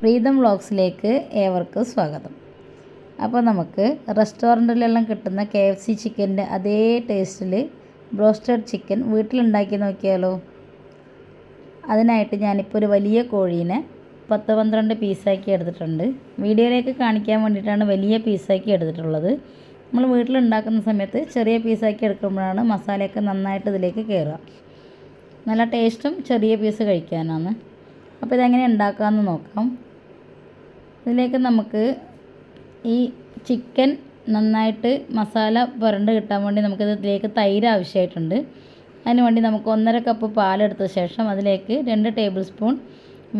പ്രീതം വ്ളോഗ്സിലേക്ക് ഏവർക്കും സ്വാഗതം. അപ്പോൾ നമുക്ക് റെസ്റ്റോറന്റിലെല്ലാം കിട്ടുന്ന കെ എഫ് സി ചിക്കന്റെ അതേ ടേസ്റ്റിൽ ബ്രോസ്റ്റഡ് ചിക്കൻ വീട്ടിലുണ്ടാക്കി നോക്കിയാലോ? അതിനായിട്ട് ഞാനിപ്പോൾ ഒരു വലിയ കോഴീനെ പത്ത് പന്ത്രണ്ട് പീസാക്കി എടുത്തിട്ടുണ്ട്. വീഡിയോയിലേക്ക് കാണിക്കാൻ വേണ്ടിയിട്ടാണ് വലിയ പീസാക്കി എടുത്തിട്ടുള്ളത്. നമ്മൾ വീട്ടിലുണ്ടാക്കുന്ന സമയത്ത് ചെറിയ പീസാക്കി എടുക്കുമ്പോഴാണ് മസാലയൊക്കെ നന്നായിട്ട് ഇതിലേക്ക് കയറുക. നല്ല ടേസ്റ്റും ചെറിയ പീസ് കഴിക്കാനാണ്. അപ്പോൾ ഇതെങ്ങനെ ഉണ്ടാക്കാമെന്ന് നോക്കാം. ഇതിലേക്ക് നമുക്ക് ഈ ചിക്കൻ നന്നായിട്ട് മസാല പുരണ്ട് കിട്ടാൻ വേണ്ടി നമുക്കിത് ഇതിലേക്ക് തൈര് ആവശ്യമായിട്ടുണ്ട്. അതിന് വേണ്ടി നമുക്ക് ഒന്നര കപ്പ് പാലെടുത്ത ശേഷം അതിലേക്ക് രണ്ട് ടേബിൾ സ്പൂൺ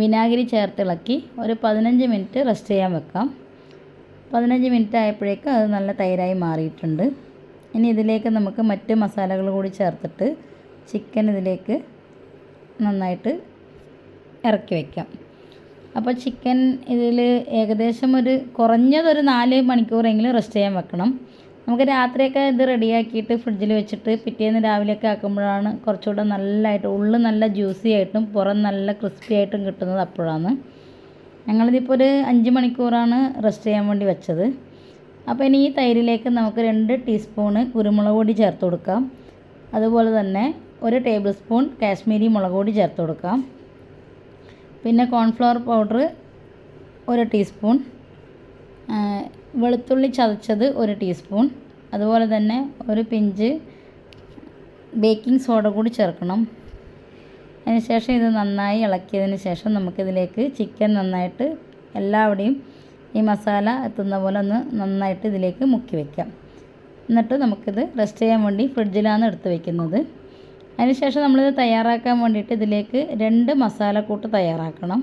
വിനാഗിരി ചേർത്തിളക്കി ഒരു പതിനഞ്ച് മിനിറ്റ് റെസ്റ്റ് ചെയ്യാൻ വെക്കാം. പതിനഞ്ച് മിനിറ്റ് ആയപ്പോഴേക്കും അത് നല്ല തൈരായി മാറിയിട്ടുണ്ട്. ഇനി ഇതിലേക്ക് നമുക്ക് മറ്റ് മസാലകൾ കൂടി ചേർത്തിട്ട് ചിക്കൻ ഇതിലേക്ക് നന്നായിട്ട് ഇറക്കി വയ്ക്കാം അപ്പോൾ ചിക്കൻ ഇതിൽ ഏകദേശം ഒരു കുറഞ്ഞതൊരു നാല് മണിക്കൂറെങ്കിലും റെസ്റ്റ് ചെയ്യാൻ വെക്കണം. നമുക്ക് രാത്രിയൊക്കെ ഇത് റെഡിയാക്കിയിട്ട് ഫ്രിഡ്ജിൽ വെച്ചിട്ട് പിറ്റേന്ന് രാവിലെയൊക്കെ ആക്കുമ്പോഴാണ് കുറച്ചുകൂടെ നല്ലതായിട്ട് ഉള്ളു നല്ല ജ്യൂസി ആയിട്ടും പുറം നല്ല ക്രിസ്പി ആയിട്ടും കിട്ടുന്നത് അപ്പോഴാണ്. ഞങ്ങളിതിപ്പോൾ ഒരു അഞ്ച് മണിക്കൂറാണ് റെസ്റ്റ് ചെയ്യാൻ വേണ്ടി വെച്ചത്. അപ്പോൾ ഇനി ഈ തൈരിലേക്ക് നമുക്ക് രണ്ട് ടീസ്പൂണ് കുരുമുളക് പൊടി ചേർത്ത് കൊടുക്കാം. അതുപോലെ തന്നെ ഒരു ടേബിൾ സ്പൂൺ കാശ്മീരി മുളക് പൊടി ചേർത്ത് കൊടുക്കാം. പിന്നെ കോൺഫ്ലവർ പൗഡർ ഒരു ടീസ്പൂൺ വെളുത്തുള്ളി ചതച്ചത് ഒരു ടീസ്പൂൺ അതുപോലെ തന്നെ ഒരു പിഞ്ച് ബേക്കിംഗ് സോഡ കൂടി ചേർക്കണം. അതിനുശേഷം ഇത് നന്നായി ഇളക്കിയതിന് ശേഷം നമുക്കിതിലേക്ക് ചിക്കൻ നന്നായിട്ട് എല്ലാവിടെയും ഈ മസാല എത്തുന്ന പോലെ ഒന്ന് നന്നായിട്ട് ഇതിലേക്ക് മുക്കി വയ്ക്കാം എന്നിട്ട് നമുക്കിത് റെസ്റ്റ് ചെയ്യാൻ വേണ്ടി ഫ്രിഡ്ജിലാണ് എടുത്ത് വയ്ക്കുന്നത് അതിനുശേഷം നമ്മളിത് തയ്യാറാക്കാൻ വേണ്ടിയിട്ട് ഇതിലേക്ക് രണ്ട് മസാലക്കൂട്ട് തയ്യാറാക്കണം.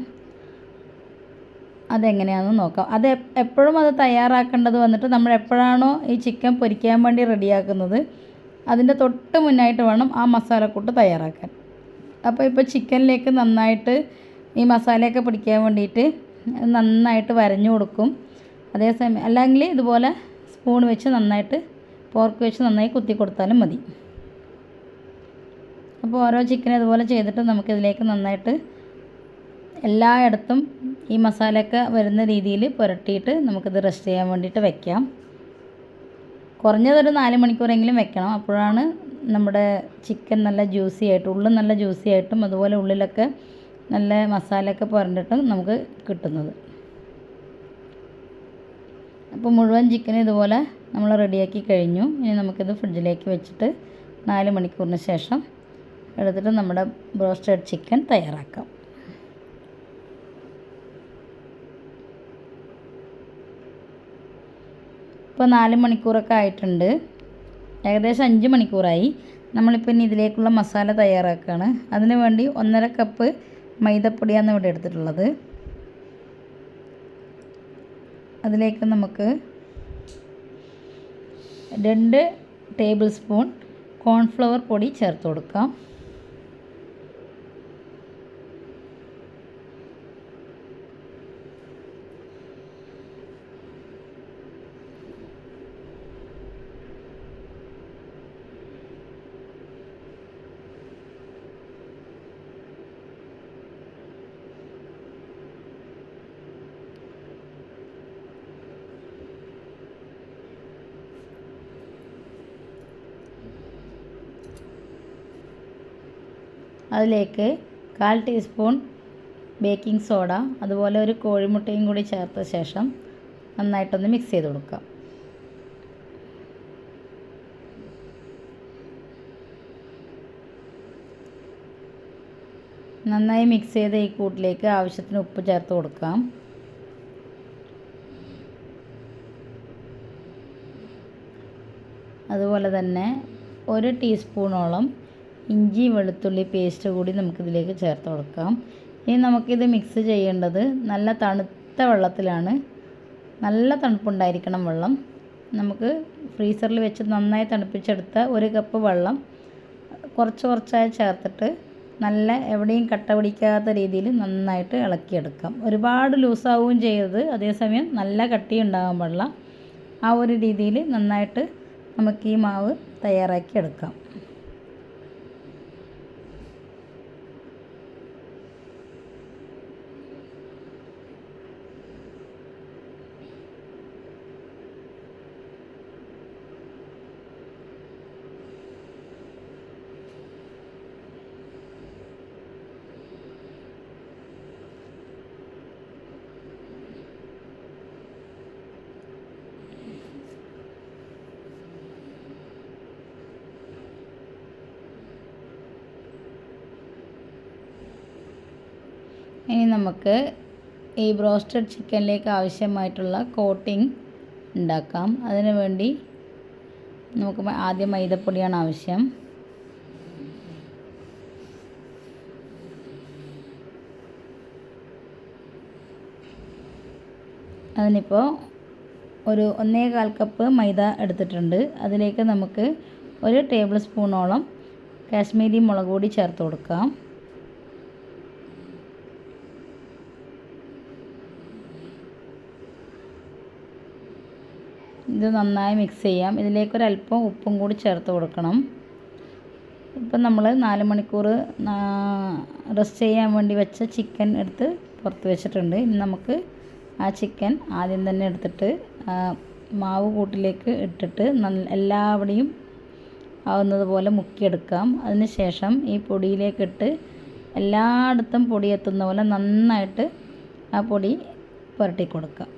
അതെങ്ങനെയാണെന്ന് നോക്കാം. അത് എപ്പോഴും അത് തയ്യാറാക്കേണ്ടത് വന്നിട്ട് നമ്മൾ എപ്പോഴാണോ ഈ ചിക്കൻ പൊരിക്കാൻ വേണ്ടി റെഡിയാക്കുന്നത് അതിന്റെ തൊട്ട് മുന്നായിട്ട് വേണം ആ മസാലക്കൂട്ട് തയ്യാറാക്കാൻ. അപ്പോൾ ഇപ്പോൾ ചിക്കനിലേക്ക് നന്നായിട്ട് ഈ മസാലയൊക്കെ പിടിക്കാൻ വേണ്ടിയിട്ട് നന്നായിട്ട് വരഞ്ഞു കൊടുക്കും. അതേസമയം അല്ലെങ്കിൽ ഇതുപോലെ സ്പൂൺ വെച്ച് നന്നായിട്ട് പോർക്ക് വെച്ച് നന്നായി കുത്തി കൊടുത്താലും മതി. അപ്പോൾ ഓരോ ചിക്കൻ ഇതുപോലെ ചെയ്തിട്ട് നമുക്കിതിലേക്ക് നന്നായിട്ട് എല്ലായിടത്തും ഈ മസാലയൊക്കെ വരുന്ന രീതിയിൽ പുരട്ടിയിട്ട് നമുക്കിത് റെസ്റ്റ് ചെയ്യാൻ വേണ്ടിയിട്ട് വെക്കാം. കുറഞ്ഞതൊരു നാല് മണിക്കൂറെങ്കിലും വെക്കണം. അപ്പോഴാണ് നമ്മുടെ ചിക്കൻ നല്ല ജ്യൂസി ആയിട്ട് ഉള്ളിൽ നല്ല ജ്യൂസി ആയിട്ടും അതുപോലെ ഉള്ളിലൊക്കെ നല്ല മസാലയൊക്കെ പുരണ്ടിട്ടും നമുക്ക് കിട്ടുന്നത്. അപ്പോൾ മുഴുവൻ ചിക്കൻ ഇതുപോലെ നമ്മൾ റെഡിയാക്കി കഴിഞ്ഞു. ഇനി നമുക്കിത് ഫ്രിഡ്ജിലേക്ക് വെച്ചിട്ട് നാല് മണിക്കൂറിന് ശേഷം എടുത്തിട്ട് നമ്മുടെ ബ്രോസ്റ്റഡ് ചിക്കൻ തയ്യാറാക്കാം. ഇപ്പോൾ നാല് മണിക്കൂറൊക്കെ ആയിട്ടുണ്ട്. ഏകദേശം അഞ്ച് മണിക്കൂറായി. നമ്മളിപ്പോൾ ഇനി ഇതിലേക്കുള്ള മസാല തയ്യാറാക്കുകയാണ് അതിന് വേണ്ടി ഒന്നര കപ്പ് മൈദപ്പൊടിയാണ് ഇവിടെ എടുത്തിട്ടുള്ളത്. അതിലേക്ക് നമുക്ക് രണ്ട് ടേബിൾ സ്പൂൺ കോൺഫ്ലവർ പൊടി ചേർത്ത് കൊടുക്കാം. അതിലേക്ക് കാൽ ടീസ്പൂൺ ബേക്കിംഗ് സോഡ അതുപോലെ ഒരു കോഴിമുട്ടയും കൂടി ചേർത്ത ശേഷം നന്നായിട്ടൊന്ന് മിക്സ് ചെയ്ത് കൊടുക്കാം നന്നായി മിക്സ് ചെയ്ത ഈ കൂട്ടിലേക്ക് ആവശ്യത്തിന് ഉപ്പ് ചേർത്ത് കൊടുക്കാം അതുപോലെ തന്നെ ഒരു ടീസ്പൂണോളം ഇഞ്ചി വെളുത്തുള്ളി പേസ്റ്റ് കൂടി നമുക്കിതിലേക്ക് ചേർത്ത് കൊടുക്കാം. ഇനി നമുക്കിത് മിക്സ് ചെയ്യേണ്ടത് നല്ല തണുത്ത വെള്ളത്തിലാണ്. നല്ല തണുപ്പുണ്ടായിരിക്കണം വെള്ളം. നമുക്ക് ഫ്രീസറിൽ വെച്ച് നന്നായി തണുപ്പിച്ചെടുത്ത ഒരു കപ്പ് വെള്ളം കുറച്ച് കുറച്ചായി ചേർത്തിട്ട് നല്ല എവിടെയും കട്ട പിടിക്കാത്ത രീതിയിൽ നന്നായിട്ട് ഇളക്കിയെടുക്കാം. ഒരുപാട് ലൂസാവുകയും ചെയ്യരുത്. അതേസമയം നല്ല കട്ടിയുണ്ടാകാൻ പാടില്ല ആ ഒരു രീതിയിൽ നന്നായിട്ട് നമുക്ക് ഈ മാവ് തയ്യാറാക്കി എടുക്കാം ഇനി നമുക്ക് ഈ ബ്രോസ്റ്റഡ് ചിക്കനിലേക്ക് ആവശ്യമായിട്ടുള്ള കോട്ടിംഗ് ഉണ്ടാക്കാം. അതിനു വേണ്ടി നമുക്ക് ആദ്യം മൈദപ്പൊടിയാണ് ആവശ്യം. അതിനിപ്പോൾ ഒരു ഒന്നേ കാൽ കപ്പ് മൈദ എടുത്തിട്ടുണ്ട്. അതിലേക്ക് നമുക്ക് ഒരു ടേബിൾ സ്പൂണോളം കാശ്മീരി മുളക് പൊടി ചേർത്ത് കൊടുക്കാം. ഇത് നന്നായി മിക്സ് ചെയ്യാം. ഇതിലേക്ക് ഇതിലേക്കൊരല്പം ഉപ്പും കൂടി ചേർത്ത് കൊടുക്കണം. ഇപ്പം നമ്മൾ നാല് മണിക്കൂർ റെസ്റ്റ് ചെയ്യാൻ വേണ്ടി വെച്ച ചിക്കൻ എടുത്ത് പുറത്ത് വെച്ചിട്ടുണ്ട്. ഇനി നമുക്ക് ആ ചിക്കൻ ആദ്യം തന്നെ എടുത്തിട്ട് മാവ് കൂട്ടിലേക്ക് ഇട്ടിട്ട് നല്ല എല്ലാവിടെയും ആവുന്നതുപോലെ മുക്കിയെടുക്കാം. അതിന് ശേഷം ഈ പൊടിയിലേക്കിട്ട് എല്ലായിടത്തും പൊടി എത്തുന്ന പോലെ നന്നായിട്ട് ആ പൊടി പുരട്ടി കൊടുക്കാം.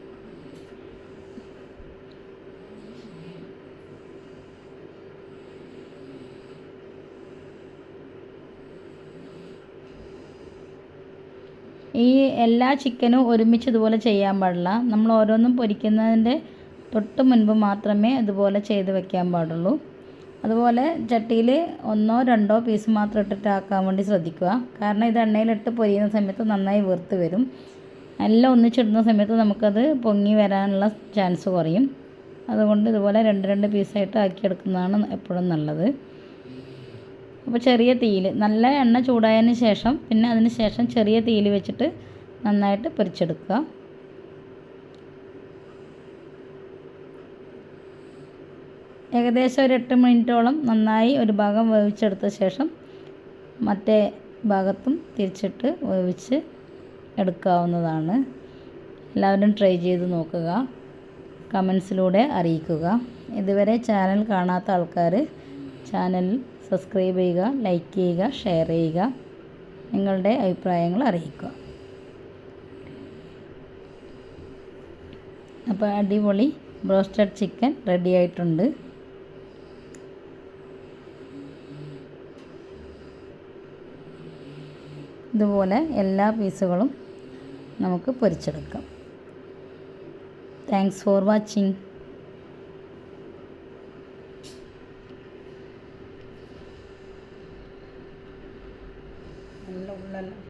ഈ എല്ലാ ചിക്കനും ഒരുമിച്ച് ഇതുപോലെ ചെയ്യാൻ പാടില്ല. നമ്മൾ ഓരോന്നും പൊരിക്കുന്നതിന്റെ തൊട്ട് മുൻപ് മാത്രമേ ഇതുപോലെ ചെയ്ത് വെക്കാൻ പാടുള്ളൂ. അതുപോലെ ചട്ടിയിൽ ഒന്നോ രണ്ടോ പീസ് മാത്രം ഇട്ടിട്ട് ആക്കാൻ വേണ്ടി ശ്രദ്ധിക്കുക. കാരണം ഇത് എണ്ണയിലിട്ട് പൊരിയുന്ന സമയത്ത് നന്നായി വീർത്ത് വരും. എല്ലാം ഒന്നിച്ചിടുന്ന സമയത്ത് നമുക്കത് പൊങ്ങി വരാനുള്ള ചാൻസ് കുറയും. അതുകൊണ്ട് ഇതുപോലെ രണ്ട് രണ്ട് പീസായിട്ട് ആക്കിയെടുക്കുന്നതാണ് എപ്പോഴും നല്ലത്. അപ്പോൾ ചെറിയ തീയിൽ നല്ല എണ്ണ ചൂടായതിന് ശേഷം പിന്നെ അതിന് ശേഷം ചെറിയ തീയിൽ വെച്ചിട്ട് നന്നായിട്ട് പൊരിച്ചെടുക്കുക. ഏകദേശം ഒരു എട്ട് മിനിറ്റോളം നന്നായി ഒരു ഭാഗം വേവിച്ചെടുത്ത ശേഷം മറ്റേ ഭാഗത്തും തിരിച്ചിട്ട് വേവിച്ച് എടുക്കാവുന്നതാണ്. എല്ലാവരും ട്രൈ ചെയ്ത് നോക്കുക. കമൻസിലൂടെ അറിയിക്കുക. ഇതുവരെ ചാനൽ കാണാത്ത ആൾക്കാർ ചാനൽ സബ്സ്ക്രൈബ് ചെയ്യുക ലൈക്ക് ചെയ്യുക ഷെയർ ചെയ്യുക നിങ്ങളുടെ അഭിപ്രായങ്ങൾ അറിയിക്കുക. അപ്പോൾ അടിപൊളി ബ്രോസ്റ്റഡ് ചിക്കൻ റെഡി ആയിട്ടുണ്ട്. ഇതുപോലെ എല്ലാ പീസുകളും നമുക്ക് പൊരിച്ചെടുക്കാം. Thanks for watching